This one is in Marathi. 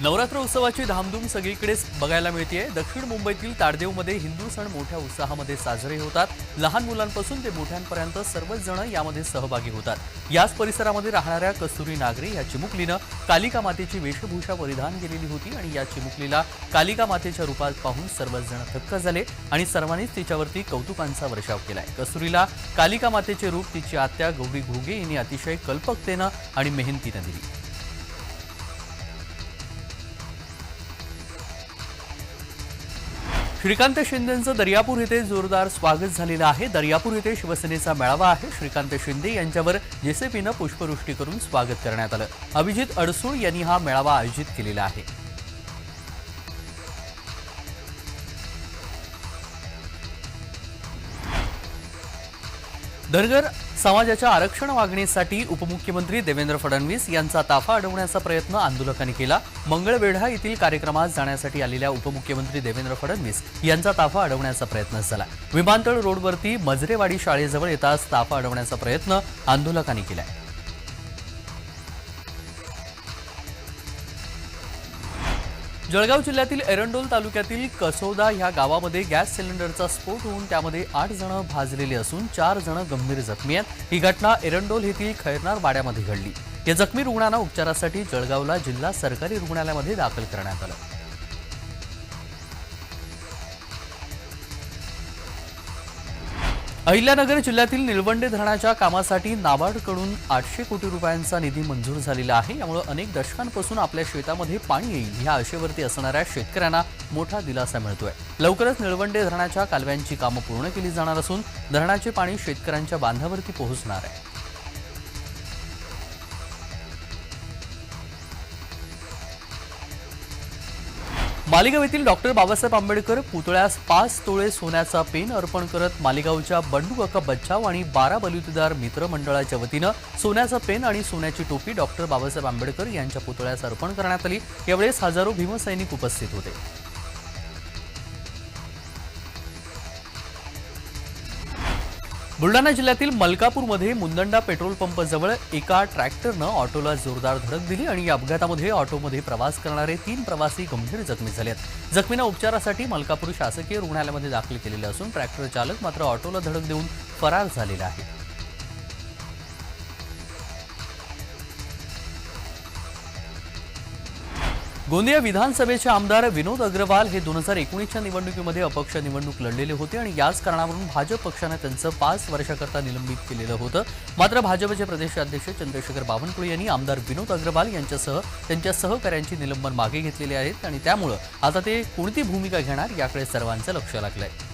नवरात्र उत्सवाची धामधूम सगळीकडेच बघायला मिळते दक्षिण मुंबईतील ताडदेवमध्ये हिंदू सण मोठ्या उत्साहामध्ये साजरे होतात. लहान मुलांपासून ते मोठ्यांपर्यंत सर्वच जण यामध्ये सहभागी होतात. याच परिसरामध्ये राहणाऱ्या कस्तुरी नागरे या चिमुकलीनं कालिका मातेची वेशभूषा परिधान केलेली होती आणि या चिमुकलीला कालिका मातेच्या रूपात पाहून सर्वच जण थक्क झाले आणि सर्वांनीच तिच्यावरती कौतुकांचा वर्षाव केलाय. कस्तुरीला कालिका मातेचे रूप तिची आत्या गौरी घुगे यांनी अतिशय कल्पकतेनं आणि मेहनतीनं दिली. श्रीकांत शिंदेंचं दर्यापूर येथे जोरदार स्वागत झालेलं आहे. दर्यापूर येथे शिवसेनेचा मेळावा आहे. श्रीकांत शिंदे यांच्यावर जेसीपीनं पुष्पवृष्टी करून स्वागत करण्यात आलं. अभिजित अडसूळ यांनी हा मेळावा आयोजित केलेला आहे. धनगर समाजाच्या आरक्षण मागणीसाठी उपमुख्यमंत्री देवेंद्र फडणवीस यांचा ताफा अडवण्याचा प्रयत्न आंदोलकांनी केला. मंगळवेढा येथील कार्यक्रमात जाण्यासाठी आलेल्या उपमुख्यमंत्री देवेंद्र फडणवीस यांचा ताफा अडवण्याचा प्रयत्न झाला. विमानतळ रोडवरती मजरेवाडी शाळेजवळ येताच ताफा अडवण्याचा प्रयत्न आंदोलकांनी आहे जळगाव जिल्ह्यातील एरंडोल तालुक्यातील कसोदा ह्या गावामध्ये गॅस सिलेंडरचा स्फोट होऊन त्यामध्ये आठ जण भाजलेले असून चार जण गंभीर जखमी आहेत. ही घटना एरंडोल येथील खैरनार वाड्यामध्ये घडली. या जखमी रुग्णांना उपचारासाठी जळगावला जिल्हा सरकारी रुग्णालयामध्ये दाखल करण्यात आलं. अहिल्यानगर जिल्ह्यातील निलवंडे धरणाच्या कामासाठी नाबार्डकडून आठशे कोटी रुपयांचा निधी मंजूर झालेला आहे. यामुळे अनेक दशकांपासून आपल्या शेतामध्ये पाणी येईल ह्या आशेवरती असणाऱ्या शेतकऱ्यांना मोठा दिलासा मिळतोय. लवकरच निळवंडे धरणाच्या कालव्यांची कामं पूर्ण केली जाणार असून धरणाचे पाणी शेतकऱ्यांच्या बांधावरती पोहोचणार आहे. मालेगाव येथील डॉक्टर बाबासाहेब आंबेडकर पुतळ्यास पाच तोळे सोन्याचा पेन अर्पण करत मालेगावच्या बंडू काका बच्चाव आणि बारा बलुतेदार मित्र मंडळाच्या वतीनं सोन्याचा पेन आणि सोन्याची टोपी डॉक्टर बाबासाहेब आंबेडकर यांच्या पुतळ्यास अर्पण करण्यात आली. यावेळेस हजारो भीमसैनिक उपस्थित होते. बुलढाणा जिल्ह्यातील मलकापूरमध्ये मुंदंडा पेट्रोल पंप जवळ एका ट्रॅक्टरनं ऑटोला जोरदार धडक दिली आणि या अपघातामध्ये ऑटोमध्ये प्रवास करणारे तीन प्रवासी गंभीर जखमी झाले आहेत. जखमींना उपचारासाठी मलकापूर शासकीय रुग्णालयामध्ये दाखल केलेले असून ट्रॅक्टर चालक मात्र ऑटोला धडक देऊन फरार झालेला आहे. गोंदिया विधानसभेचे आमदार विनोद अग्रवाल हे दोन हजार एकोणीसच्या निवडणुकीमध्ये अपक्ष निवडणूक लढलेले होते आणि याच कारणावरून भाजप पक्षानं त्यांचं पाच वर्षाकरता निलंबित केलेलं होतं. मात्र भाजपचे प्रदेशाध्यक्ष चंद्रशेखर बावनकुळे यांनी आमदार विनोद अग्रवाल यांच्यासह त्यांच्या सहकाऱ्यांची निलंबन मागे घेतलेली आहेत आणि त्यामुळं आता ते कोणती भूमिका घेणार याकडे सर्वांचं लक्ष लागलं आहे